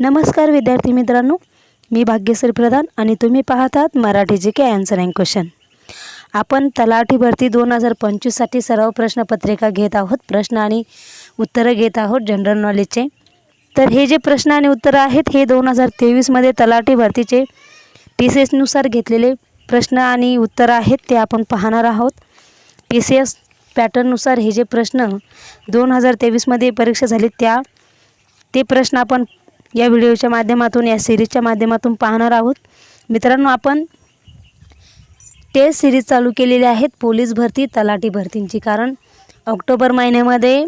नमस्कार विद्यार्थी मित्रांनो. मी भाग्यश्री प्रधान आणि तुम्ही पाहत आहात Marathi G K answer and question आपण तलाठी भरती दोन हजार पंचवीससाठी सर्व प्रश्नपत्रिका घेत आहोत प्रश्न आणि उत्तरं घेत आहोत जनरल नॉलेजचे तर हे जे प्रश्न आणि उत्तरं आहेत हे दोन हजार तेवीसमध्ये तलाठी भरतीचे टी सी एसनुसार घेतलेले प्रश्न आणि उत्तरं आहेत ते आपण पाहणार आहोत. टी सी एस पॅटर्ननुसार हे जे प्रश्न दोन हजार तेवीसमध्ये परीक्षा झाली त्या ते प्रश्न आपण या व्हिडिओच्या माध्यमातून या सिरीजच्या माध्यमातून पाहणार आहोत. मित्रांनो आपण टेस्ट सिरीज चालू केलेली आहेत पोलीस भरती तलाठी भरतींची. कारण ऑक्टोबर महिन्यामध्ये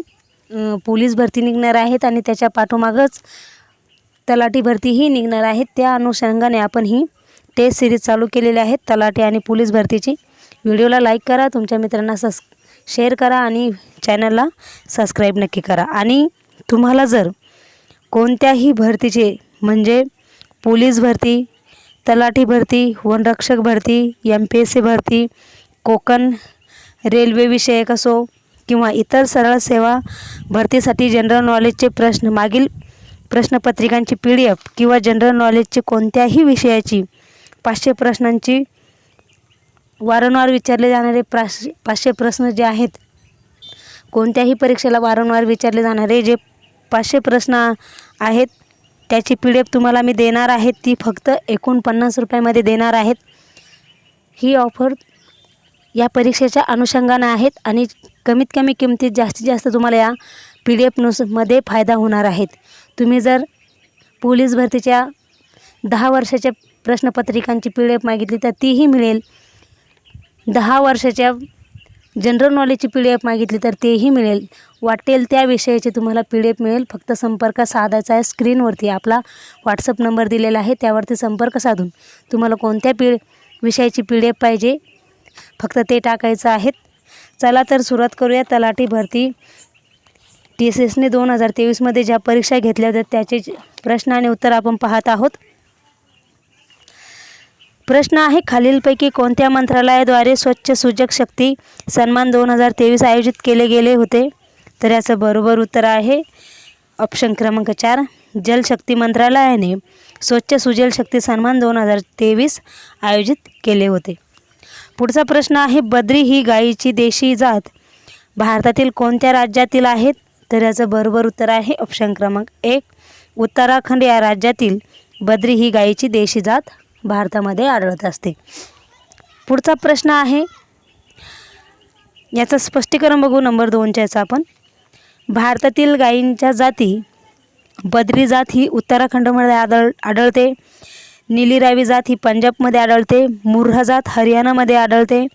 पोलीस भरती निघणार आहेत आणि त्याच्या पाठोमागच तलाठी भरतीही निघणार आहेत. त्या अनुषंगाने आपण ही टेस्ट सिरीज चालू केलेली आहेत तलाठी आणि पोलीस भरतीची. व्हिडिओला लाईक करा तुमच्या मित्रांना सस शेअर करा आणि चॅनलला सबस्क्राईब नक्की करा. आणि तुम्हाला जर कोणत्याही भरतीचे म्हणजे पोलीस भरती तलाठी भरती वनरक्षक भरती एम पी एस सी भरती कोकण रेल्वे विषयक असो किंवा इतर सरळ सेवा भरतीसाठी जनरल नॉलेजचे प्रश्न मागील प्रश्नपत्रिकांची पी डी एफ किंवा जनरल नॉलेजचे कोणत्याही विषयाची पाचशे प्रश्नांची वारंवार विचारले जाणारे प्राश पाचशे प्रश्न जे आहेत कोणत्याही परीक्षेला वारंवार विचारले जाणारे जे पाचशे प्रश्न आहेत. त्याची पी डी एफ तुम्हाला मी देणार आहे. ती फक्त एकोणपन्नास रुपयामध्ये देणार आहेत. ही ऑफर या परीक्षेच्या अनुषंगानं आहेत आणि कमीत कमी किमतीत जास्तीत जास्त तुम्हाला या पी डी एफ फायदा होणार आहेत. तुम्ही जर पोलीस भरतीच्या दहा वर्षाच्या प्रश्नपत्रिकांची पी डी एफ मागितली तर तीही मिळेल. दहा वर्षाच्या जनरल नॉलेजची पी डी एफ मागितली तर तेही मिळेल. वाटेल त्या विषयाची तुम्हाला पी डी एफ मिळेल. फक्त संपर्क साधायचा आहे स्क्रीनवरती. आपला व्हॉट्सअप नंबर दिलेला आहे. त्यावरती संपर्क साधून तुम्हाला कोणत्या पी विषयाची पी डी एफ पाहिजे फक्त ते टाकायचं आहेत. चला तर सुरुवात करूया. तलाठी भरती. टी एस एसने दोन हजार तेवीसमध्ये ज्या परीक्षा घेतल्या होत्या त्याचे प्रश्न आणि उत्तर आपण पाहत आहोत. प्रश्न आहे खालीलपैकी कोणत्या मंत्रालयाद्वारे स्वच्छ सुजक शक्ती सन्मान दोन हजार तेवीस आयोजित केले गेले होते? तर याचं बरोबर उत्तर आहे ऑप्शन क्रमांक चार जलशक्ती मंत्रालयाने स्वच्छ सुजल शक्ती सन्मान दोन हजार तेवीस आयोजित केले होते. पुढचा प्रश्न आहे बद्री ही गायीची देशी जात भारतातील कोणत्या राज्यातील आहेत तर याचं बरोबर उत्तर आहे ऑप्शन क्रमांक एक उत्तराखंड या राज्यातील बद्री ही गायीची देशी जात भारतामध्ये आढळत असते. पुढचा प्रश्न आहे याचं स्पष्टीकरण बघू नंबर दोनच्या याचा आपण. भारतातील गायींच्या जाती बद्री जात ही उत्तराखंडमध्ये आढळ आढळते. निलीरावी जात ही पंजाबमध्ये आढळते. मुर्हा जात हरियाणामध्ये आढळते.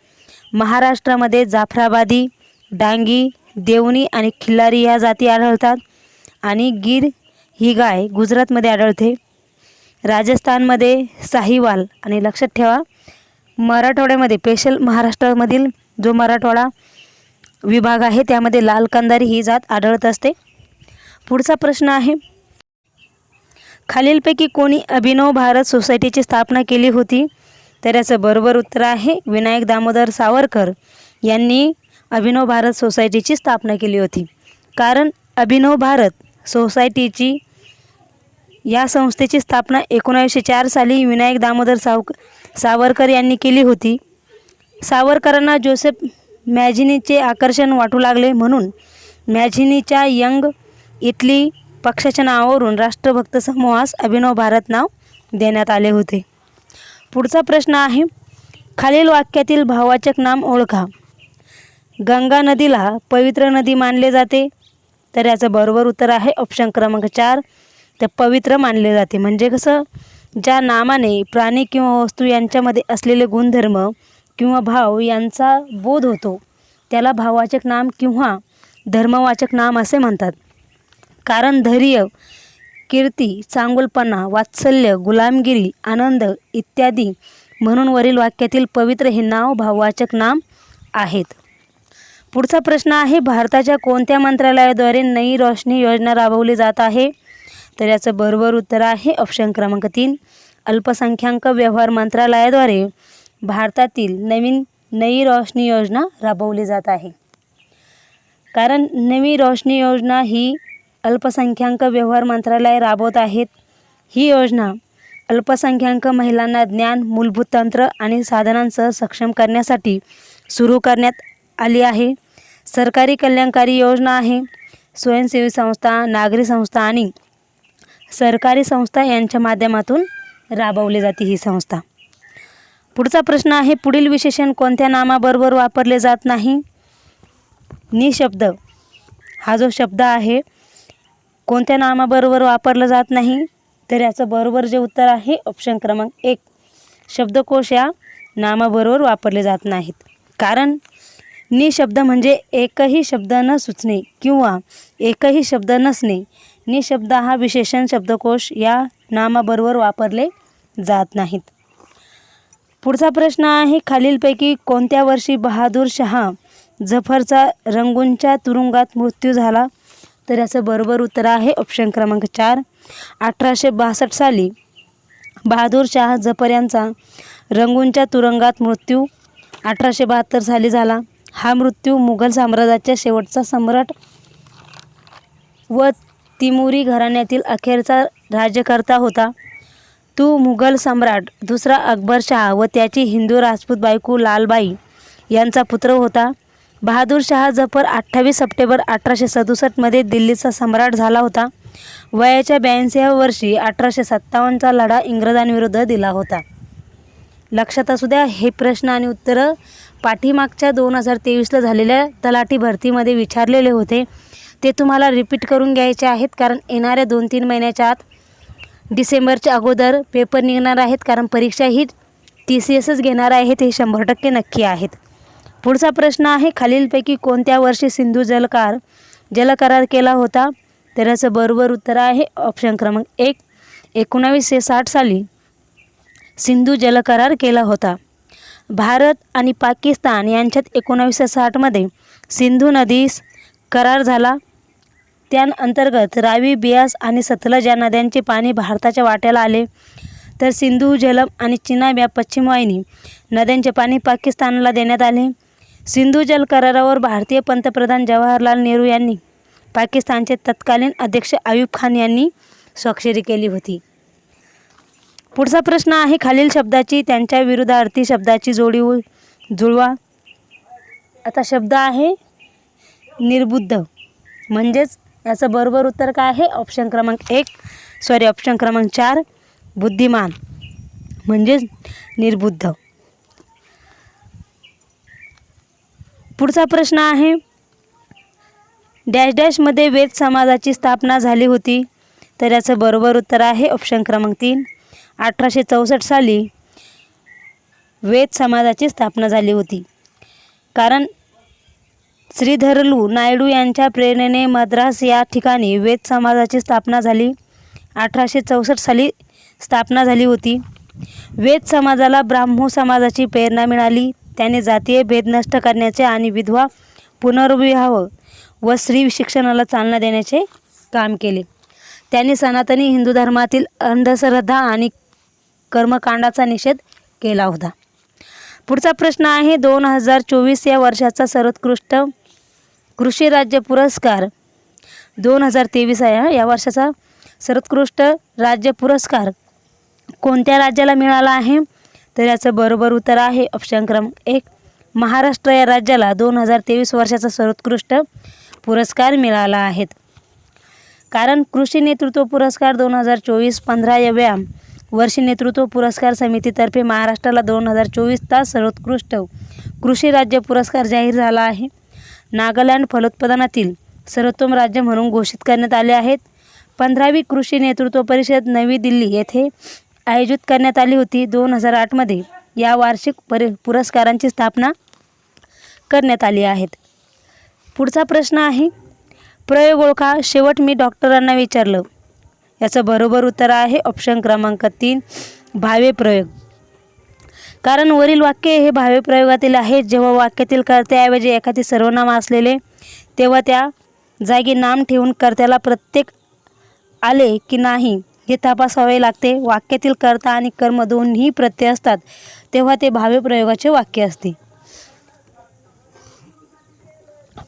महाराष्ट्रामध्ये जाफराबादी डांगी देवणी आणि खिल्लारी या जाती आढळतात. आणि गिर ही गाय गुजरातमध्ये आढळते. राजस्थानमध्ये साहिवाल आणि लक्षात ठेवा मराठवाड्यामध्ये स्पेशल महाराष्ट्रामधील जो मराठवाडा विभाग आहे त्यामध्ये लाल कंदारी ही जात आढळत असते. पुढचा प्रश्न आहे खालीलपैकी कोणी अभिनव भारत सोसायटीची स्थापना केली होती? तर याचं बरोबर उत्तर आहे विनायक दामोदर सावरकर यांनी अभिनव भारत सोसायटीची स्थापना केली होती. कारण अभिनव भारत सोसायटीची या संस्थेची स्थापना एकोणावीसशे चार साली विनायक दामोदर साव सावरकर यांनी केली होती. सावरकरांना जोसेफ मॅझिनीचे आकर्षण वाटू लागले म्हणून मॅझिनीच्या यंग इटली पक्षाच्या नावावरून राष्ट्रभक्त समूहास अभिनव भारत नाव देण्यात आले होते. पुढचा प्रश्न आहे खालील वाक्यातील भाववाचक नाम ओळखा. गंगा नदीला पवित्र नदी मानले जाते तर याचं बरोबर उत्तर आहे ऑप्शन क्रमांक चार तर पवित्र मानले जाते. म्हणजे कसं ज्या नामाने प्राणी किंवा वस्तू यांच्यामध्ये असलेले गुणधर्म किंवा भाव यांचा बोध होतो त्याला भाववाचक नाम किंवा धर्मवाचक नाम असे म्हणतात. कारण धैर्य कीर्ती चांगुलपणा वात्सल्य गुलामगिरी आनंद इत्यादी म्हणून वरील वाक्यातील पवित्र हे नाव भाववाचक नाम आहेत. पुढचा प्रश्न आहे भारताच्या कोणत्या मंत्रालयाद्वारे नई रोशनी योजना राबवली जात आहे? तर याचं बरोबर उत्तर आहे ऑप्शन क्रमांक तीन. अल्पसंख्याक व्यवहार मंत्रालयाद्वारे भारतातील नवीन नई रोशनी योजना राबवली जात आहे. कारण नवी रोशनी योजना ही अल्पसंख्याक व्यवहार मंत्रालय राबवत आहेत. ही योजना अल्पसंख्याक महिलांना ज्ञान मूलभूत तंत्र आणि साधनांसह सक्षम करण्यासाठी सुरू करण्यात आली आहे. सरकारी कल्याणकारी योजना आहे. स्वयंसेवी संस्था नागरी संस्था आणि सरकारी संस्था यांच्या माध्यमातून राबवली जाते ही संस्था. पुढचा प्रश्न आहे पुढील विशेषण कोणत्या नामाबरोबर वापरले जात नाही? निशब्द. हा जो शब्द आहे कोणत्या नामाबरोबर वापरला जात नाही? तर याचं बरोबर जे उत्तर आहे ऑप्शन क्रमांक एक. शब्दकोश या नामाबरोबर वापरले जात नाहीत. कारण निशब्द म्हणजे एकही शब्द न सुचणे किंवा एकही शब्द नसणे निशब्द हा विशेषण शब्दकोश या नामाबरोबर वापरले जात नाहीत. पुढचा प्रश्न आहे खालीलपैकी कोणत्या वर्षी बहादूर शहा जफरचा रंगूनच्या तुरुंगात मृत्यू झाला? तर याचं बरोबर उत्तर आहे ऑप्शन क्रमांक चार. अठराशे बासष्ट साली बहादूर शाह जफर यांचा रंगूनच्या तुरुंगात मृत्यू अठराशे बहात्तर साली झाला. हा मृत्यू मुघल साम्राज्याच्या शेवटचा सम्राट व तिमुरी घराण्यातील अखेरचा राज्यकर्ता होता. तो मुघल सम्राट दुसरा अकबर व त्याची हिंदू राजपूत बायको लालबाई यांचा पुत्र होता. बहादूर शाह जफर अठ्ठावीस सप्टेंबर अठराशे सदुसष्टमध्ये दिल्लीचा सम्राट झाला होता. वयाच्या ब्याऐंशीव्या वर्षी अठराशे सत्तावन्नचा लढा इंग्रजांविरुद्ध दिला होता. लक्षात असू द्या हे प्रश्न आणि उत्तरं पाठीमागच्या दोन हजार तेवीसला झालेल्या तलाठी भरतीमध्ये विचारलेले होते. ते तुम्हाला रिपीट करून घ्यायचे आहेत कारण येणाऱ्या दोन तीन महिन्याच्या आत डिसेंबरच्या अगोदर पेपर निघणार आहेत कारण परीक्षा ही टी सी एसच घेणार आहेत हे शंभर टक्के नक्की आहेत. पुढचा प्रश्न आहे खालीलपैकी कोणत्या वर्षी सिंधू जलकार जलकरार केला होता? तर याचं बरोबर उत्तर आहे ऑप्शन क्रमांक एक एकोणावीसशे साठ साली सिंधू जलकरार केला होता. भारत आणि पाकिस्तान यांच्यात एकोणावीसशे साठमध्ये सिंधू नदीस करार झाला. त्या अंतर्गत रावी बियास आणि सतलज या नद्यांचे पाणी भारताच्या वाट्याला आले. तर सिंधू झेलम आणि चिनाब या पश्चिम वाहिनी नद्यांचे पाणी पाकिस्तानला देण्यात आले. सिंधू जल करारावर भारतीय पंतप्रधान जवाहरलाल नेहरू यांनी पाकिस्तानचे तत्कालीन अध्यक्ष आयुब खान यांनी स्वाक्षरी केली होती. पुढचा प्रश्न आहे खालील शब्दाची त्यांच्या विरुद्धार्थी शब्दाची जोडी उ- जुळवा. आता शब्द आहे निर्बुद्ध. म्हणजेच याचं बरोबर उत्तर काय आहे? ऑप्शन क्रमांक एक. सॉरी ऑप्शन क्रमांक चार. बुद्धिमान. म्हणजेच निर्बुद्ध. पुढचा प्रश्न आहे. डॅश डॅशमध्ये वेद समाजाची स्थापना झाली होती. तर याचं बरोबर उत्तर आहे ऑप्शन क्रमांक तीन. अठराशे चौसष्ट साली वेद समाजाची स्थापना झाली होती. कारण श्रीधरलू नायडू यांच्या प्रेरणेने मद्रास या ठिकाणी वेद समाजाची स्थापना झाली. अठराशे चौसष्ट साली स्थापना झाली होती. वेद समाजाला ब्राह्मो समाजाची प्रेरणा मिळाली. त्याने जातीय भेद नष्ट करण्याचे आणि विधवा पुनर्विवाह व स्त्री शिक्षणाला चालना देण्याचे काम केले. त्यांनी सनातनी हिंदू धर्मातील अंधश्रद्धा आणि कर्मकांडाचा निषेध केला होता. पुढचा प्रश्न आहे दोन हजार चोवीस या वर्षाचा सर्वोत्कृष्ट कृषी राज्य पुरस्कार दोन हजार तेवीस आहे हा, या वर्षाचा सर्वोत्कृष्ट राज्य पुरस्कार कोणत्या राज्याला मिळाला आहे? तर याचं बरोबर उत्तर आहे ऑप्शन क्रमांक एक. महाराष्ट्र या राज्याला दोन हजार तेवीस वर्षाचा सर्वोत्कृष्ट पुरस्कार मिळाला आहेत कारण कृषी नेतृत्व पुरस्कार दोन हजार चोवीस पंधराव्या वर्षी नेतृत्व पुरस्कार समितीतर्फे महाराष्ट्राला दोन हजार चोवीस तास सर्वोत्कृष्ट कृषी राज्य पुरस्कार जाहीर झाला आहे. नागालँड फलोत्पादनातील सर्वोत्तम राज्य म्हणून घोषित करण्यात आले आहेत. पंधरावी कृषी नेतृत्व परिषद नवी दिल्ली येथे आयोजित करण्यात आली होती. दोन हजार आठमध्ये या वार्षिक परि पुरस्कारांची स्थापना करण्यात आली आहेत. पुढचा प्रश्न आहे प्रयोग ओळखा. शेवट मी डॉक्टरांना विचारलं. याचं बरोबर उत्तर आहे ऑप्शन क्रमांक तीन भावे प्रयोग. कारण वरील वाक्य हे भावे प्रयोगातील आहे. जेव्हा वाक्यातील कर्त्याऐवजी एखादी सर्वनाम असलेले तेव्हा त्या जागी नाम ठेवून कर्त्याला प्रत्येक आले की नाही हे तपासावे लागते. वाक्यातील कर्ता आणि कर्म दोन्ही प्रत्यय असतात तेव्हा ते भावे प्रयोगाचे वाक्य असते.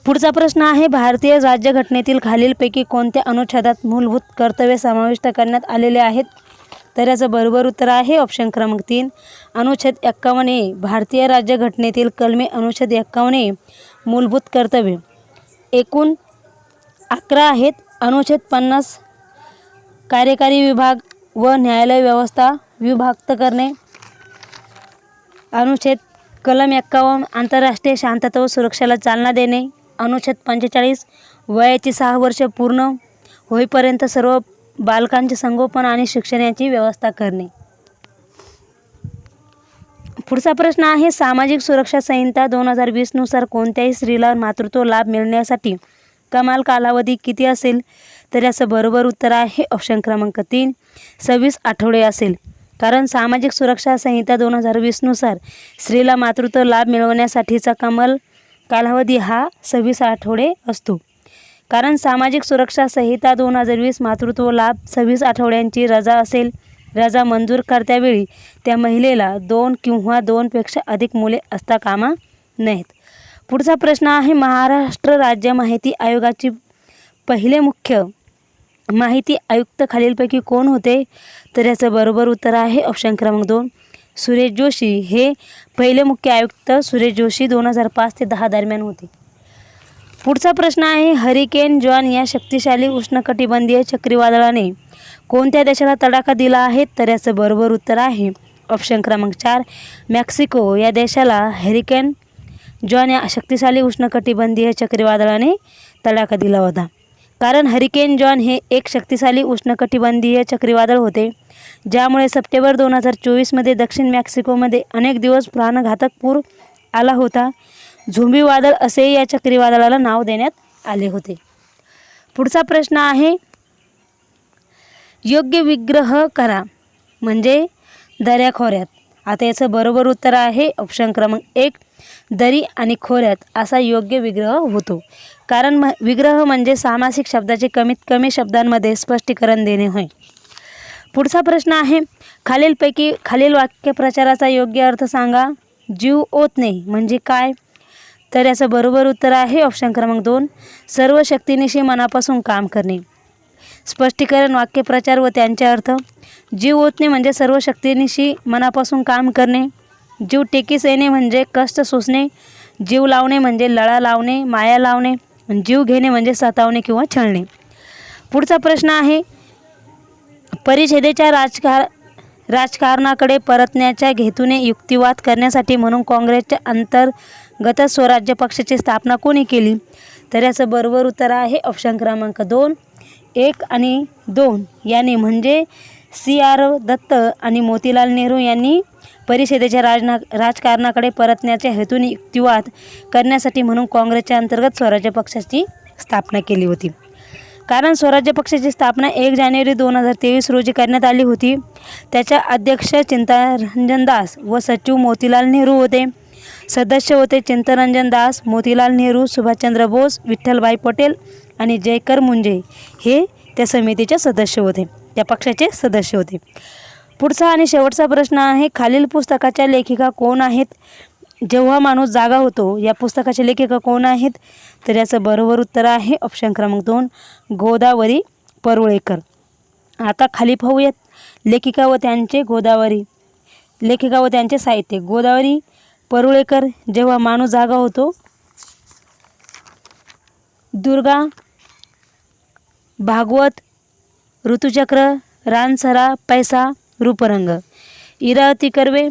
पुढचा प्रश्न आहे भारतीय राज्यघटनेतील खालीलपैकी कोणत्या अनुच्छेदात मूलभूत कर्तव्य समाविष्ट करण्यात आलेले आहेत? तर याचं बरोबर उत्तर आहे ऑप्शन क्रमांक तीन. अनुच्छेद एक्कावन्न ए भारतीय राज्यघटनेतील कलमे अनुच्छेद एक्कावन्न ए मूलभूत कर्तव्य. एकूण अकरा आहेत. अनुच्छेद पन्नास कार्यकारी विभाग व न्यायालय व्यवस्था विभक्त करणे. अनुच्छेद कलम एक्कावन्न आंतरराष्ट्रीय शांतता व सुरक्षेला चालना देणे. अनुच्छेद पंचेचाळीस वयाची सहा वर्ष पूर्ण होईपर्यंत सर्व बालकांचे संगोपन आणि शिक्षणाची व्यवस्था करणे. पुढचा प्रश्न आहे सामाजिक सुरक्षा संहिता दोन हजार वीसनुसार कोणत्याही स्त्रीला मातृत्व लाभ मिळण्यासाठी कमाल कालावधी किती असेल? तर याचं बरोबर उत्तर आहे ऑप्शन क्रमांक तीन सव्वीस आठवडे असेल. कारण सामाजिक सुरक्षा संहिता दोन हजार वीसनुसार स्त्रीला मातृत्व लाभ मिळवण्यासाठीचा कमाल कालावधी हा सव्वीस आठवडे असतो. कारण सामाजिक सुरक्षा संहिता दोन हजार वीस मातृत्व लाभ सव्वीस आठवड्यांची रजा असेल. रजा मंजूर करत्यावेळी त्या महिलेला दोन किंवा दोनपेक्षा अधिक मुले असता कामा नाहीत पुढचा प्रश्न आहे महाराष्ट्र राज्य माहिती आयोगाची पहिले मुख्य माहिती आयुक्त खालीलपैकी कोण होते? तर याचं बरोबर उत्तर आहे ऑप्शन क्रमांक दोन. सुरेश जोशी. हे पहिले मुख्य आयुक्त सुरेश जोशी दोन हजार पाच ते दहा दरम्यान होते. पुढचा प्रश्न आहे हरिकेन जॉन या शक्तिशाली उष्णकटिबंधीय चक्रीवादळाने कोणत्या देशाला तडाखा दिला आहे? तर याचं बरोबर उत्तर आहे ऑप्शन क्रमांक चार मेक्सिको. या देशाला हरिकेन जॉन या शक्तिशाली उष्णकटिबंधीय चक्रीवादळाने तडाखा दिला होता. कारण हरिकेन जॉन हे एक शक्तिशाली उष्णकटिबंधीय चक्रीवादळ होते ज्यामुळे सप्टेंबर दोन हजार चोवीसमध्ये दक्षिण मेक्सिकोमध्ये अनेक दिवस प्राणघातक पूर आला होता. झुंबी वादळ असे या चक्रीवादळाला नाव देण्यात आले होते. पुढचा प्रश्न आहे योग्य विग्रह करा म्हणजे दऱ्याखोऱ्यात. आता याचं बरोबर उत्तर आहे ऑप्शन क्रमांक एक दरी आणि खोऱ्यात असा योग्य विग्रह होतो. कारण म विग्रह म्हणजे सामासिक शब्दाचे कमीत कमी शब्दांमध्ये स्पष्टीकरण देणे होय. पुढचा प्रश्न आहे खालीलपैकी खालील वाक्यप्रचाराचा योग्य अर्थ सांगा. जीव ओतणे म्हणजे काय? तर याचं बरोबर उत्तर आहे ऑप्शन क्रमांक दोन सर्व शक्तीनिशी मनापासून काम करणे. स्पष्टीकरण वाक्यप्रचार व त्यांचे अर्थ. जीव ओतणे म्हणजे सर्व शक्तीनिशी मनापासून काम करणे. जीव टेकीस येणे म्हणजे कष्ट सोसणे. जीव लावणे म्हणजे लळा लावणे माया लावणे. जीव घेणे म्हणजे सतावणे किंवा छळणे. पुढचा प्रश्न आहे परिषदेच्या राजकार राजकारणाकडे परतण्याच्या हेतूने युक्तिवाद करण्यासाठी म्हणून काँग्रेसच्या अंतर्गत स्वराज्य पक्षाची स्थापना कोणी केली? तर याचं बरोबर उत्तर आहे ऑप्शन क्रमांक दोन एक आणि दोन. यांनी म्हणजे सी आर दत्त आणि मोतीलाल नेहरू यांनी परिषदेच्या राजना राजकारणाकडे परतण्याच्या हेतूने युक्तिवाद करण्यासाठी म्हणून काँग्रेसच्या अंतर्गत स्वराज्य पक्षाची स्थापना केली होती. कारण स्वराज्य पक्षाची स्थापना एक जानेवारी दोन हजार तेवीस रोजी करण्यात आली होती. त्याच्या अध्यक्ष चिंतारंजन दास व सचिव मोतीलाल नेहरू होते. सदस्य होते चिंतरंजन दास मोतीलाल नेहरू सुभाषचंद्र बोस विठ्ठलभाई पटेल आणि जयकर मुंजे. हे त्या समितीचे सदस्य होते. त्या पक्षाचे सदस्य होते. पुढचा आणि शेवटचा प्रश्न आहे खालील पुस्तकाच्या लेखिका कोण आहेत? जेव्हा माणूस जागा होतो या पुस्तकाचे लेखिका कोण आहेत? तर याचं बरोबर उत्तर आहे ऑप्शन क्रमांक दोन गोदावरी परुळेकर. आता खाली पाहूयात लेखिका व त्यांचे गोदावरी लेखिका व त्यांचे साहित्य. गोदावरी परुळेकर जेव्हा माणूस जागा होतो दुर्गा भागवत ऋतुचक्र रानसरा पैसा रूपरंग. इरावती कर्वे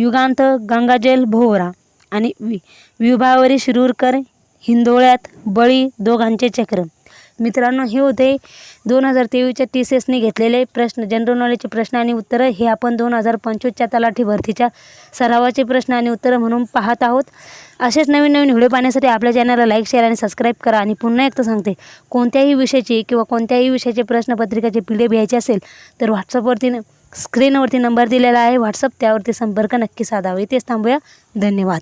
युगांत गंगाजल भोवरा आणि वि विभावरी शिरूरकर हिंदोळ्यात बळी दोघांचे चक्र. मित्रांनो हे होते दोन हजार तेवीसच्या टी सी एसने घेतलेले प्रश्न जनरल नॉलेजचे प्रश्न आणि उत्तरं. हे आपण दोन हजार पंचवीसच्या तलाठी भरतीच्या सरावाचे प्रश्न आणि उत्तरं म्हणून पाहत आहोत. असेच नवीन नवीन व्हिडिओ पाहण्यासाठी आपल्या चॅनलला लाईक शेअर आणि सबस्क्राईब करा. आणि पुन्हा एकदा सांगते कोणत्याही विषयाची किंवा कोणत्याही विषयाचे प्रश्नपत्रिकाचे पी डी एफ घ्यायचे असेल तर व्हॉट्सअपवरती स्क्रीनवरती नंबर दिलेला आहे व्हॉट्सअप त्यावरती संपर्क नक्की साधावा. इथेच थांबूया. धन्यवाद.